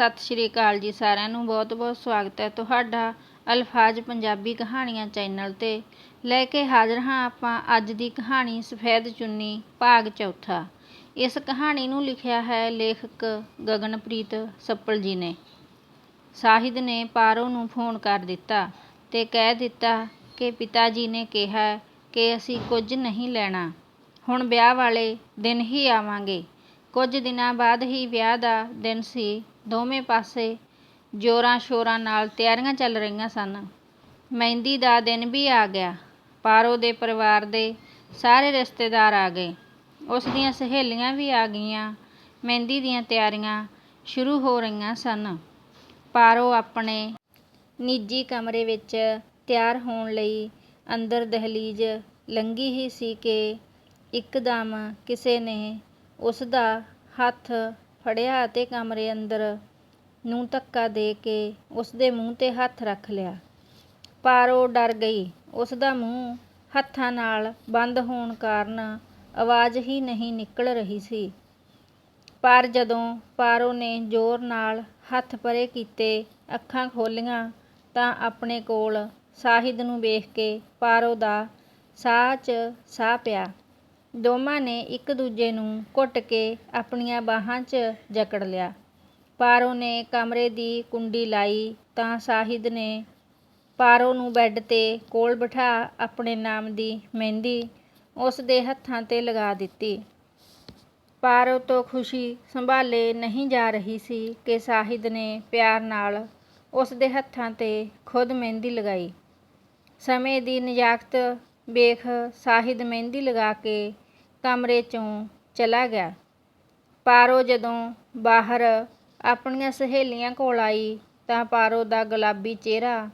ਸਤਿ ਸ਼੍ਰੀ ਅਕਾਲ ਜੀ ਸਾਰਿਆਂ ਨੂੰ ਬਹੁਤ-ਬਹੁਤ ਸਵਾਗਤ ਹੈ ਤੁਹਾਡਾ ਅਲਫਾਜ਼ ਪੰਜਾਬੀ ਕਹਾਣੀਆਂ ਚੈਨਲ ਤੇ। ਲੈ ਕੇ ਹਾਜ਼ਰ ਹਾਂ ਆਪਾਂ ਅੱਜ ਦੀ ਕਹਾਣੀ ਸਫੈਦ ਚੁੰਨੀ, ਭਾਗ ਚੌਥਾ। ਇਸ ਕਹਾਣੀ ਨੂੰ ਲਿਖਿਆ ਹੈ ਲੇਖਕ ਗਗਨਪ੍ਰੀਤ ਸੱਪਲ ਜੀ ਨੇ। ਸਾਹਿਦ ਨੇ ਪਾਰੋ ਨੂੰ ਫੋਨ ਕਰ ਦਿੱਤਾ ਤੇ ਕਹਿ ਦਿੱਤਾ ਕਿ ਪਿਤਾ ਜੀ ਨੇ ਕਿਹਾ ਕਿ ਅਸੀਂ ਕੁਝ ਨਹੀਂ ਲੈਣਾ। ਹੁਣ ਵਿਆਹ ਵਾਲੇ ਦਿਨ ਹੀ ਆਵਾਂਗੇ। ਕੁਝ ਦਿਨਾਂ ਬਾਅਦ ਹੀ ਵਿਆਹ ਦਾ ਦਿਨ ਸੀ। ਦੋਵੇਂ ਪਾਸੇ ਜੋਰਾਂ ਸ਼ੋਰਾਂ ਨਾਲ ਤਿਆਰੀਆਂ ਚੱਲ ਰਹੀਆਂ ਸਨ। ਮਹਿੰਦੀ ਦਾ ਦਿਨ ਵੀ ਆ ਗਿਆ। ਪਾਰੋ ਦੇ ਪਰਿਵਾਰ ਦੇ ਸਾਰੇ ਰਿਸ਼ਤੇਦਾਰ ਆ ਗਏ। ਉਸ ਦੀਆਂ ਸਹੇਲੀਆਂ ਵੀ ਆ ਗਈਆਂ। ਮਹਿੰਦੀ ਦੀਆਂ ਤਿਆਰੀਆਂ ਸ਼ੁਰੂ ਹੋ ਰਹੀਆਂ ਸਨ। ਪਾਰੋ ਆਪਣੇ ਨਿੱਜੀ ਕਮਰੇ ਵਿੱਚ ਤਿਆਰ ਹੋਣ ਲਈ ਅੰਦਰ ਦਹਲੀਜ਼ ਲੰਘੀ ਹੀ ਸੀ ਕਿ ਇੱਕਦਮ ਕਿਸੇ ਨੇ ਉਸ ਦਾ ਹੱਥ ਫੜਿਆ ਅਤੇ ਕਮਰੇ ਅੰਦਰ ਨੂੰ ਧੱਕਾ ਦੇ ਕੇ ਉਸ ਦੇ ਮੂੰਹ ਤੇ ਹੱਥ ਰੱਖ ਲਿਆ। ਪਾਰੋ ਡਰ ਗਈ। ਉਸ ਦਾ ਮੂੰਹ ਹੱਥਾਂ ਨਾਲ ਬੰਦ ਹੋਣ ਕਾਰਨ ਆਵਾਜ਼ ਹੀ ਨਹੀਂ ਨਿਕਲ ਰਹੀ ਸੀ। ਪਰ ਜਦੋਂ ਪਾਰੋ ਨੇ ਜ਼ੋਰ ਨਾਲ ਹੱਥ ਪਰੇ ਕੀਤੇ, ਅੱਖਾਂ ਖੋਲ੍ਹੀਆਂ ਤਾਂ ਆਪਣੇ ਕੋਲ ਸਾਹਿਦ ਨੂੰ ਵੇਖ ਕੇ ਪਾਰੋ ਦਾ ਸਾਹ 'ਚ ਸਾਹ ਪਿਆ। ਦੋਵਾਂ ਨੇ ਇੱਕ ਦੂਜੇ ਨੂੰ ਘੁੱਟ ਕੇ ਆਪਣੀਆਂ ਬਾਹਾਂ 'ਚ ਜਕੜ ਲਿਆ। ਪਾਰੋ ਨੇ ਕਮਰੇ ਦੀ ਕੁੰਡੀ ਲਾਈ ਤਾਂ ਸਾਹਿਦ ਨੇ ਪਾਰੋ ਨੂੰ ਬੈੱਡ ਤੇ ਕੋਲ ਬਿਠਾ ਆਪਣੇ ਨਾਮ ਦੀ ਮਹਿੰਦੀ ਉਸ ਦੇ ਹੱਥਾਂ ਤੇ ਲਗਾ ਦਿੱਤੀ। ਪਾਰੋ ਤੋਂ ਖੁਸ਼ੀ ਸੰਭਾਲੇ ਨਹੀਂ ਜਾ ਰਹੀ ਸੀ ਕਿ ਸਾਹਿਦ ਨੇ ਪਿਆਰ ਨਾਲ ਉਸ ਦੇ ਹੱਥਾਂ ਤੇ ਖੁਦ ਮਹਿੰਦੀ ਲਗਾਈ। ਸਮੇਂ ਦੀ ਨਜ਼ਾਕਤ ਵੇਖ ਸਾਹਿਦ ਮਹਿੰਦੀ ਲਗਾ ਕੇ ਕਮਰੇ 'ਚੋਂ ਚਲਾ ਗਿਆ। ਪਾਰੋ ਜਦੋਂ ਬਾਹਰ ਆਪਣੀਆਂ ਸਹੇਲੀਆਂ ਕੋਲ ਆਈ ਤਾਂ ਪਾਰੋ ਦਾ ਗੁਲਾਬੀ ਚਿਹਰਾ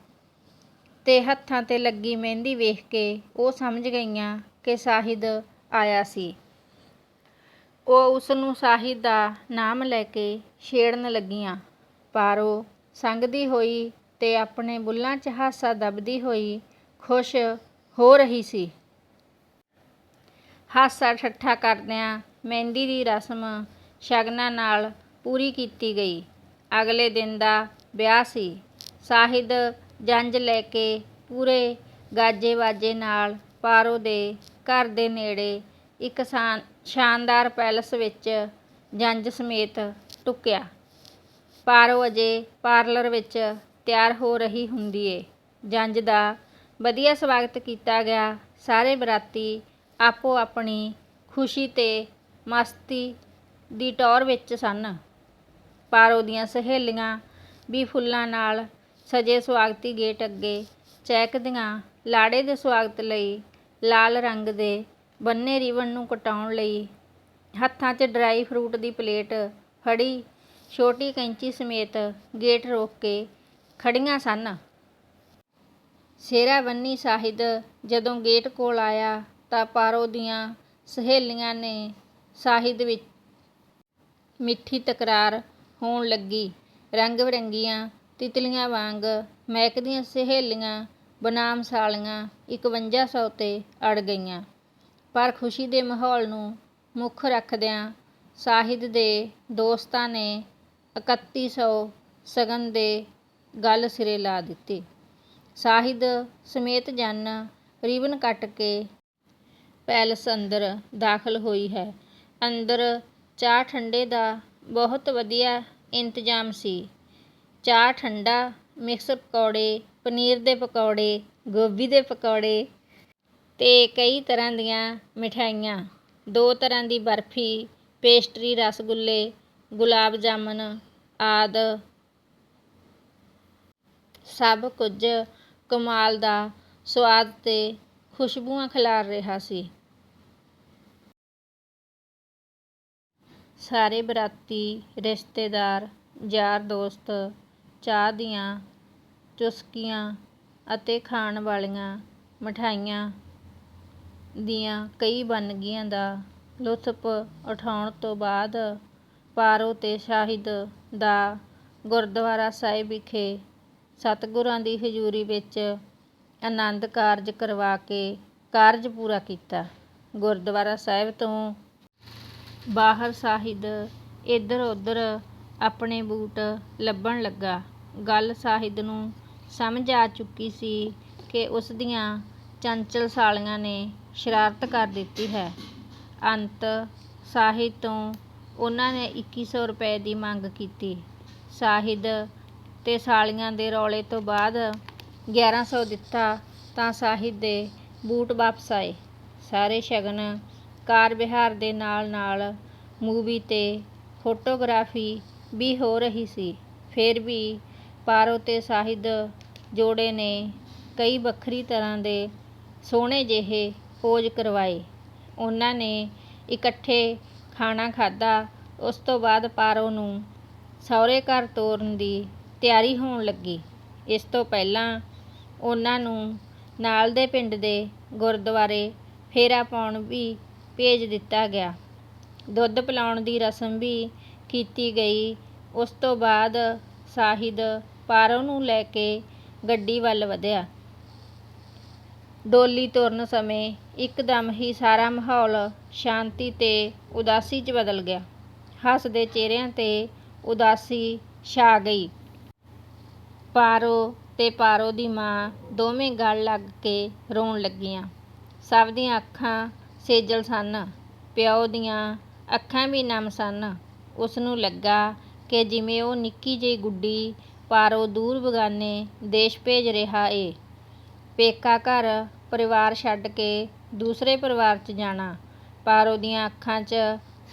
ਤੇ ਹੱਥਾਂ ਤੇ ਲੱਗੀ ਮਹਿੰਦੀ ਵੇਖ ਕੇ ਉਹ ਸਮਝ ਗਈਆਂ ਕਿ ਸਾਹਿਦ ਆਇਆ ਸੀ। ਉਹ ਉਸ ਨੂੰ ਸਾਹਿਦ ਦਾ ਨਾਮ ਲੈ ਕੇ ਛੇੜਨ ਲੱਗੀਆਂ। ਪਾਰੋ ਸੰਗਦੀ ਹੋਈ ਤੇ ਆਪਣੇ ਬੁੱਲਾਂ 'ਚ ਹਾਸਾ ਦਬਦੀ ਹੋਈ ਖੁਸ਼ ਹੋ ਰਹੀ ਸੀ। ਹਾਸਾ ਠੱਠਾ ਕਰਦਿਆਂ ਮਹਿੰਦੀ ਦੀ ਰਸਮ ਸ਼ਗਨਾਂ ਨਾਲ ਪੂਰੀ ਕੀਤੀ ਗਈ। ਅਗਲੇ ਦਿਨ ਦਾ ਵਿਆਹ ਸੀ। ਸਾਹਿਦ ਜੰਜ ਲੈ ਕੇ ਪੂਰੇ ਗਾਜੇ ਬਾਜੇ ਨਾਲ ਪਾਰੋ ਦੇ ਘਰ ਦੇ ਨੇੜੇ ਇੱਕ ਸ਼ਾਨਦਾਰ ਪੈਲਸ ਵਿੱਚ ਜੰਜ ਸਮੇਤ ਟੁਕਿਆ। ਪਾਰੋ ਅਜੇ ਪਾਰਲਰ ਵਿੱਚ ਤਿਆਰ ਹੋ ਰਹੀ ਹੁੰਦੀ ਏ। ਜੰਝ ਦਾ ਵਧੀਆ ਸਵਾਗਤ ਕੀਤਾ ਗਿਆ। ਸਾਰੇ ਬਰਾਤੀ ਆਪੋ ਆਪਣੀ ਖੁਸ਼ੀ ਤੇ ਮਸਤੀ ਦੀ ਟੌਰ ਵਿੱਚ ਸਨ। ਪਾਰੋ ਦੀਆਂ ਸਹੇਲੀਆਂ ਵੀ ਫੁੱਲਾਂ ਨਾਲ ਸਜੇ ਸਵਾਗਤੀ ਗੇਟ ਅੱਗੇ ਚਹਿਕਦੀਆਂ ਲਾੜੇ ਦੇ ਸਵਾਗਤ ਲਈ ਲਾਲ ਰੰਗ ਦੇ ਬੰਨੇ ਰਿਬਨ ਨੂੰ ਕਟਾਉਣ ਲਈ ਹੱਥਾਂ 'ਚ ਡਰਾਈ ਫਰੂਟ ਦੀ ਪਲੇਟ ਫੜੀ। ਛੋਟੀ ਕੈਂਚੀ ਸਮੇਤ ਗੇਟ ਰੋਕ ਕੇ ਖੜੀਆਂ ਸਨ। ਸਿਹਰਾ ਬੰਨੀ ਸਾਹਿਦ ਜਦੋਂ ਗੇਟ ਕੋਲ ਆਇਆ ਤਾਂ ਪਾਰੋ ਦੀਆਂ ਸਹੇਲੀਆਂ ਨੇ ਸਾਹਿਦ ਵਿੱਚ ਮਿੱਠੀ ਤਕਰਾਰ ਹੋਣ ਲੱਗੀ। ਰੰਗ ਬਿਰੰਗੀਆਂ ਤਿਤਲੀਆਂ ਵਾਂਗ ਮਹਿਕਦੀਆਂ ਸਹੇਲੀਆਂ ਬਨਾਮ ਸਾਲੀਆਂ ਇਕਵੰਜਾ ਸੌ ਤੇ ਅੜ ਗਈਆਂ। ਪਰ ਖੁਸ਼ੀ ਦੇ ਮਾਹੌਲ ਨੂੰ ਮੁੱਖ ਰੱਖਦਿਆਂ ਸਾਹਿਦ ਦੇ ਦੋਸਤਾਂ ਨੇ ਇਕੱਤੀ ਸੌ ਸਗਨ ਦੇ ਗੱਲ ਸਿਰੇ ਲਾ ਦਿੱਤੀ। ਸਾਹਿਦ ਸਮੇਤ ਜਨ ਰਿਬਨ ਕੱਟ ਕੇ ਪੈਲਸ ਅੰਦਰ ਦਾਖਲ ਹੋਈ ਹੈ। ਅੰਦਰ ਚਾਹ ਠੰਡੇ ਦਾ ਬਹੁਤ ਵਧੀਆ ਇੰਤਜ਼ਾਮ ਸੀ। ਚਾਹ ਠੰਡਾ ਮਿਕਸ ਪਕੌੜੇ, ਪਨੀਰ ਦੇ ਪਕੌੜੇ, ਗੋਭੀ ਦੇ ਪਕੌੜੇ ਤੇ ਕਈ ਤਰ੍ਹਾਂ ਦੀਆਂ ਮਿਠਾਈਆਂ। ਦੋ ਤਰ੍ਹਾਂ ਦੀ ਬਰਫੀ, ਪੇਸਟਰੀ, ਰਸਗੁੱਲੇ, ਗੁਲਾਬ ਜਾਮਨ ਆਦਿ। ਸਭ ਕੁਝ ਕਮਾਲ ਦਾ ਸਵਾਦ ਤੇ ਖੁਸ਼ਬੂਆਂ ਖਿਲਾਰ ਰਿਹਾ ਸੀ। ਸਾਰੇ ਬਰਾਤੀ ਰਿਸ਼ਤੇਦਾਰ, ਯਾਰ ਦੋਸਤ, ਚਾਹ ਦੀਆਂ ਚੁਸਕੀਆਂ ਅਤੇ ਖਾਣ ਵਾਲੀਆਂ ਮਠਾਈਆਂ ਦੀਆਂ ਕਈ ਵੰਨਗੀਆਂ ਦਾ ਲੁਤਫ ਉਠਾਉਣ ਤੋਂ ਬਾਅਦ ਪਾਰੋ ਤੇ ਸਾਹਿਦ ਦਾ ਗੁਰਦੁਆਰਾ ਸਾਹਿਬ ਵਿਖੇ ਸਤਿਗੁਰਾਂ ਦੀ ਹਜ਼ੂਰੀ ਵਿੱਚ ਆਨੰਦ ਕਾਰਜ ਕਰਵਾ ਕੇ ਕਾਰਜ ਪੂਰਾ ਕੀਤਾ। ਗੁਰਦੁਆਰਾ ਸਾਹਿਬ ਤੋਂ ਬਾਹਰ ਸਾਹਿਦ ਇੱਧਰ ਉੱਧਰ ਆਪਣੇ ਬੂਟ ਲੱਭਣ ਲੱਗਾ। ਗੱਲ ਸਾਹਿਦ ਨੂੰ ਸਮਝ ਆ ਚੁੱਕੀ ਸੀ ਕਿ ਉਸ ਦੀਆਂ ਚੰਚਲ ਸਾਲੀਆਂ ਨੇ ਸ਼ਰਾਰਤ ਕਰ ਦਿੱਤੀ ਹੈ। ਅੰਤ ਸਾਹਿਦ ਤੋਂ ਉਹਨਾਂ ਨੇ 2100 ਰੁਪਏ ਦੀ ਮੰਗ ਕੀਤੀ। ਸਾਹਿਦ ਤੇ ਸਾਲੀਆਂ ਦੇ ਰੌਲੇ ਤੋਂ ਬਾਅਦ 1100 ਦਿੱਤਾ ਤਾਂ ਸਾਹਿਦ ਦੇ ਬੂਟ ਵਾਪਸ ਆਏ। ਸਾਰੇ ਸ਼ਗਨ ਕਾਰ ਵਿਹਾਰ ਦੇ ਨਾਲ ਨਾਲ ਮੂਵੀ ਤੇ ਫੋਟੋਗ੍ਰਾਫੀ ਵੀ ਹੋ ਰਹੀ ਸੀ। ਫਿਰ ਵੀ ਪਾਰੋ ਤੇ ਸਾਹਿਦ ਜੋੜੇ ਨੇ ਕਈ ਵੱਖਰੀ ਤਰ੍ਹਾਂ ਦੇ ਸੋਹਣੇ ਜਿਹੇ ਪੋਜ ਕਰਵਾਏ। ਉਹਨਾਂ ਨੇ ਇਕੱਠੇ ਖਾਣਾ ਖਾਧਾ। ਉਸ ਤੋਂ ਬਾਅਦ ਪਾਰੋ ਨੂੰ ਸਹੁਰੇ ਘਰ ਤੋਰਨ ਦੀ ਤਿਆਰੀ ਹੋਣ ਲੱਗੀ। ਇਸ ਤੋਂ ਪਹਿਲਾਂ ਉਹਨਾਂ ਨੂੰ ਨਾਲ ਦੇ ਪਿੰਡ ਦੇ ਗੁਰਦੁਆਰੇ ਫੇਰਾ ਪਾਉਣ ਵੀ ਭੇਜ ਦਿੱਤਾ ਗਿਆ। ਦੁੱਧ ਪਿਲਾਉਣ ਦੀ ਰਸਮ ਵੀ ਕੀਤੀ ਗਈ। ਉਸ ਤੋਂ ਬਾਅਦ ਸਾਹਿਦ ਪਾਰੋ ਨੂੰ ਲੈ ਕੇ ਗੱਡੀ ਵੱਲ ਵਧਿਆ। ਡੋਲੀ ਤੁਰਨ ਸਮੇਂ ਇੱਕਦਮ ਹੀ ਸਾਰਾ ਮਾਹੌਲ ਸ਼ਾਂਤੀ ਤੇ ਉਦਾਸੀ 'ਚ ਬਦਲ ਗਿਆ। ਹੱਸਦੇ ਚਿਹਰਿਆਂ ਤੇ ਉਦਾਸੀ ਛਾ ਗਈ। ਪਾਰੋ ਤੇ ਪਾਰੋ ਦੀ ਮਾਂ ਦੋਵੇਂ ਗਲ ਲੱਗ ਕੇ ਰੋਣ ਲੱਗੀਆਂ। ਸਭ ਦੀਆਂ ਅੱਖਾਂ ਸੇਜਲ ਸਨ, ਪਿਓ ਦੀਆਂ ਅੱਖਾਂ ਵੀ ਨਮ ਸਨ। ਉਸਨੂੰ ਲੱਗਾ ਕਿ ਜਿਵੇਂ ਉਹ ਨਿੱਕੀ ਜਿਹੀ ਗੁੱਡੀ ਪਾਰੋ ਦੂਰ ਬਗਾਨੇ ਦੇਸ਼ ਭੇਜ ਰਿਹਾ ਏ। ਪੇਕਾ ਘਰ ਪਰਿਵਾਰ ਛੱਡ ਕੇ ਦੂਸਰੇ ਪਰਿਵਾਰ 'ਚ ਜਾਣਾ, ਪਾਰੋ ਦੀਆਂ ਅੱਖਾਂ 'ਚ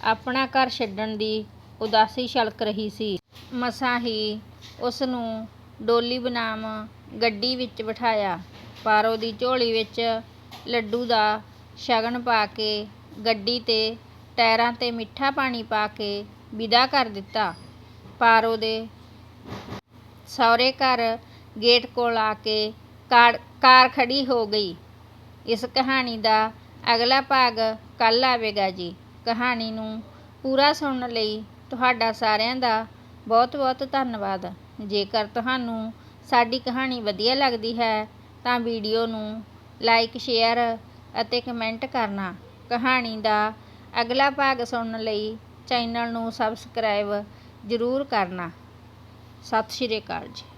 ਆਪਣਾ ਘਰ ਛੱਡਣ ਦੀ ਉਦਾਸੀ ਛਲਕ ਰਹੀ ਸੀ। ਮਸਾਂ ਹੀ ਉਸਨੂੰ ਡੋਲੀ ਬਨਾਮ ਗੱਡੀ ਵਿੱਚ ਬਿਠਾਇਆ। ਪਾਰੋ ਦੀ ਝੋਲੀ ਵਿੱਚ ਲੱਡੂ ਦਾ ਸ਼ਗਨ ਪਾ ਕੇ ਗੱਡੀ ਤੇ ਟਾਇਰਾਂ ਤੇ ਮਿੱਠਾ ਪਾਣੀ ਪਾ ਕੇ ਵਿਦਾ ਕਰ ਦਿੱਤਾ। ਪਾਰੋ ਦੇ ਸਹੁਰੇ ਘਰ ਗੇਟ ਕੋਲ ਆ ਕੇ ਕਾਰ ਖੜ੍ਹੀ ਹੋ ਗਈ। ਇਸ ਕਹਾਣੀ ਦਾ ਅਗਲਾ ਭਾਗ ਕੱਲ੍ਹ ਆਵੇਗਾ ਜੀ। ਕਹਾਣੀ ਨੂੰ ਪੂਰਾ ਸੁਣਨ ਲਈ ਤੁਹਾਡਾ ਸਾਰਿਆਂ ਦਾ ਬਹੁਤ ਬਹੁਤ ਧੰਨਵਾਦ। ਜੇਕਰ ਤੁਹਾਨੂੰ ਸਾਡੀ ਕਹਾਣੀ ਵਧੀਆ ਲੱਗਦੀ ਹੈ, ਤਾਂ ਵੀਡੀਓ ਨੂੰ ਲਾਈਕ, ਸ਼ੇਅਰ ਅਤੇ ਕਮੈਂਟ ਕਰਨਾ। ਕਹਾਣੀ ਦਾ ਅਗਲਾ ਭਾਗ ਸੁਣਨ ਲਈ ਚੈਨਲ ਨੂੰ ਸਬਸਕ੍ਰਾਈਬ ਜ਼ਰੂਰ ਕਰਨਾ। ਸਤਿ ਸ਼੍ਰੀ ਅਕਾਲ ਜੀ।